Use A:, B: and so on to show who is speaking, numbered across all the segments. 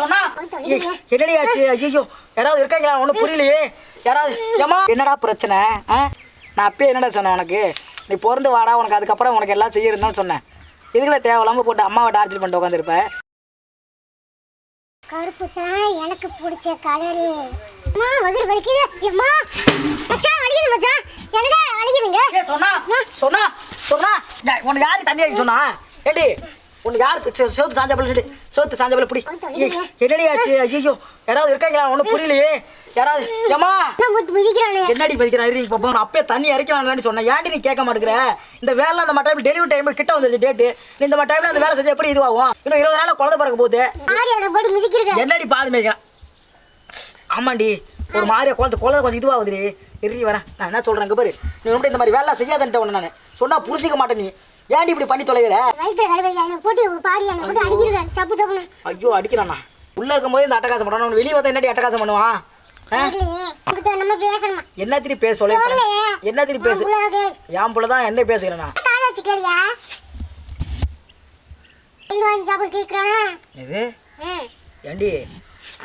A: சொன்னா? என்னடி ஆச்சு ஐயோ யாராவது இருக்காங்களா? ஒன்றும் புரியலையே. யாராவது ஏமா என்னடா பிரச்சனை? ஆ? நான் அப்பயே என்னடா சொன்னேன் உனக்கு? நீ பிறந்து வாடா உனக்கு அதுக்கப்புறம் உனக்கு எல்லாம் செய்யறதுன்னு சொன்னேன். இதுக்குள்ள தேவையில்லாம போட்டு அம்மாவை டார்ச்சர் பண்ணிட்டு உட்காந்துருப்ப
B: கருப்பு தான் எனக்கு பிடிச்ச கலரு அம்மா வயிறு வலிக்குது. அம்மா மச்சான் வலிக்குது மச்சான். எனக்கு வலிக்குதுங்க?
A: சொன்னா சொன்னா சொன்னா. உனக்கு யாரு தண்ணி அடிக்க சொன்னா? ஏடி உனக்கு யாருக்கு சோத்து சாஞ்சப்பல சோத்து சாஞ்சப்பல பிடி. ஏய், என்னடி ஆச்சு ஐயோ யாராவது இருக்காங்களா? ஒன்றும் புரியலையே. யாராவது ஏமா
B: மிதிக்கிறானே.
A: என்னடி பதிக்கிறாரு இப்போ அப்பே தண்ணி இறக்க வேண்டாம்னு சொன்னேன் ஏன்டி நீ கேட்க மாட்டேங்கிற? இந்த வேலை அந்த டைம் டெலிவரி டைம் கிட்ட வந்துச்சு டேட்டு நீ இந்த டைம்ல அந்த வேலை செஞ்சா எப்படி இதுவாகும்? இன்னும் இருபது நாள் குழந்தை பிறக்க போகுது.
B: மிதிக்கிறேன்.
A: என்னடி பால் மேய்க்கிறான் ஆமாண்டி ஒரு மாதிரியா குழந்தை குழந்தை கொஞ்சம் இதுவாகுதுடி. இறுதி வரேன் நான் என்ன சொல்றேன் பாரு. நீ ரொம்ப இந்த மாதிரி வேலை செய்யாதன்ட்ட ஒன்று நான். சொன்னா புரிஞ்சிக்க மாட்டேன் நீ. ஏன்டி இப்படி பண்ணி தொலைகிற? ஐயோ. அடிக்கிறானா? உள்ள இருக்கும்போது இந்த அட்டகாசம் பண்ணுவான். வெளியே வந்து என்னடி அட்டகாசம் பண்ணுவான்? என்ன பேச சொல்ல. என்ன திருப்பி பேசு? என் புள்ள தான் என்ன
B: கேட்குறானா
A: இது ஏண்டி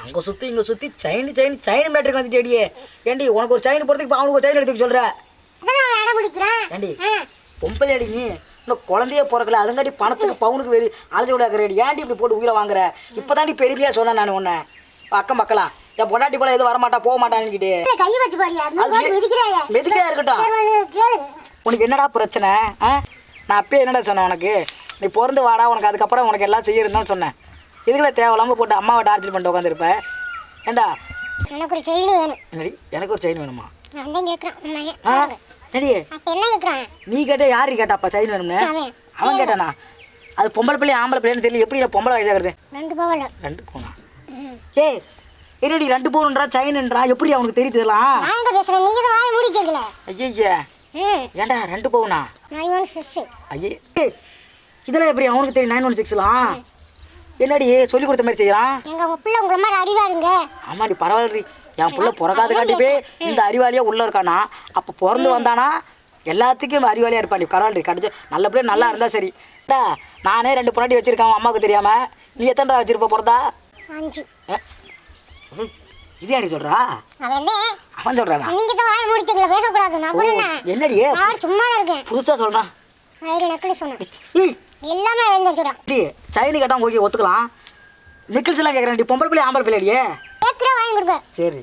A: அங்கே சுற்றி இங்கே சுற்றி செயின் செயின் செயின் மேட்ருக்கு வந்துட்டு ஏண்டி உனக்கு ஒரு செயின் போகிறதுக்கு இப்போ அவனுக்கு ஒரு செயின் எடுத்துக்க
B: பிடிக்கிறேன்.
A: ஏண்டி பொம்பளை அடி நீ. இன்னும் குழந்தையே பிறக்கல. அதுங்காட்டி பணத்துக்கு பவுனுக்கு வெறி அழைச்சி விடாக்கிறேடி ஏன்டி இப்படி போட்டு உயிரை வாங்குற? இப்போ தாண்டி பெருமையாக சொன்னேன் நான் உன்னை. அக்கம் பக்கலாம் என் பொண்டாட்டி போல எதுவும் வரமாட்டா போக
B: இல்ல, கை வச்சு பாடியா நீ
A: அது
B: போட்டு
A: மெ-
B: மிதிக்கிறாயா
A: மெதுக்கா இருக்கட்டும். உனக்கு என்னடா பிரச்சனை? ஆ? நான் அப்பயே என்னடா சொன்னேன் உனக்கு? நீ பிறந்து வாடா உனக்கு அதுக்கப்புறம் உனக்கு எல்லாம் செய்யறதுன்னு சொன்னேன். இதுக்குள்ள தேவையில்லாம போட்டு அம்மாவை டார்ச்சர் பண்ணிட்டு உட்காந்துருப்ப ஏண்டா?
B: எனக்கு ஒரு செயின் வேணும்.
A: எனக்கு ஒரு செயின் வேணுமா? என்னடி? நீ கேட்ட யாரு கேட்டாப்பா? செயின் வேணும்னு?
B: அவன்.
A: கேட்டானா? அது பொம்பளை பிள்ளை ஆம்பளை பிள்ளைன்னு தெரியல. எப்படி நான் பொம்பளை வயசாகிறது
B: ரெண்டு பவல
A: ரெண்டு போனா ஏய் என்னடி ரெண்டு பவுன்ன்றா செயின்ன்றா எப்படி அவனுக்கு தெரியுதுலாம்
B: நான் எங்க பேசுறேன் நீங்க வாய் மூடி கேட்கல
A: ஐயே ஏண்டா ரெண்டு பவுனா
B: நைன் ஒன் சிக்ஸ்
A: ஐயே. இதெல்லாம் எப்படி அவனுக்கு தெரியும் நைன் ஒன் சிக்ஸ்லாம் என்னடி சொல்லி கொடுத்த மாதிரி செய்யறான்?
B: எங்க பிள்ளை உங்களை மாதிரி அடிவாருங்க
A: ஆமாடி பரவாயில்லடி. என் புள்ள பிறக்காத காட்டிப்பே இந்த அறிவாளியா உள்ள இருக்கானா? அப்போ பிறந்து வந்தானா? எல்லாத்துக்கும் அறிவாளியா இருப்பாடி பரவாயில்லடி கடிச்சு நல்லபடியா நல்லா இருந்தா சரி. டா, நானே ரெண்டு பொண்டாட்டி வச்சிருக்கேன் அம்மாவுக்கு தெரியாம. நீ எத்தனை வச்சிருப்ப பிறந்தா? இது யாடி சொல்றா?
B: அவன்
A: சொல்றானா? என்னடி?
B: சும்மா இருக்கேன்.
A: புதுசா சொல்றான்
B: எல்லாமே வேணும் சொல்றான்.
A: டி சைனி கேட்டா ஓகே ஒத்துக்கலாம். நிக்கிள்ஸ் எல்லாம் கேட்குறேன் பொம்பளை பிள்ளை ஆம்பளை பிள்ளைடியே
B: வாங்கி கொடுப்பேன்.
A: சரி.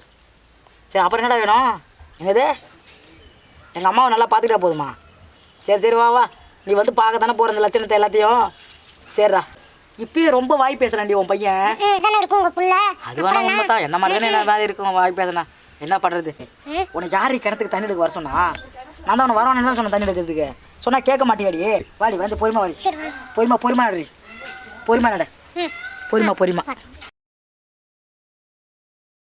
A: சரி அப்புறம் என்னடா வேணும்? என்னது? எங்கள் அம்மாவை நல்லா பார்த்துக்கிட்டா போதுமா? சரி சரி வா வா. நீ வந்து பார்க்க தானே போகிற இந்த லட்சணத்தை எல்லாத்தையும்? சரிடா. இப்பயே ரொம்ப வாய் பேசுறான்டி உன் பையன். அது வேணா உண்மை தான் என்ன மாதிரி தானே என்ன மாதிரி இருக்கும் வாய் பேசுனா? என்ன பண்ணுறது. உனக்கு யாரு கிணத்துக்கு தண்ணி எடுக்க வர சொன்னா? நான் தான் உனக்கு வரணும் தான் சொன்னேன் தண்ணி எடுக்கிறதுக்கு. சொன்னா கேட்க மாட்டியாடி? வாடி வந்து பொறுமை வாடி. பொறுமா பொறுமா நடி பொறுமா நட. பொறுமா பொறுமா.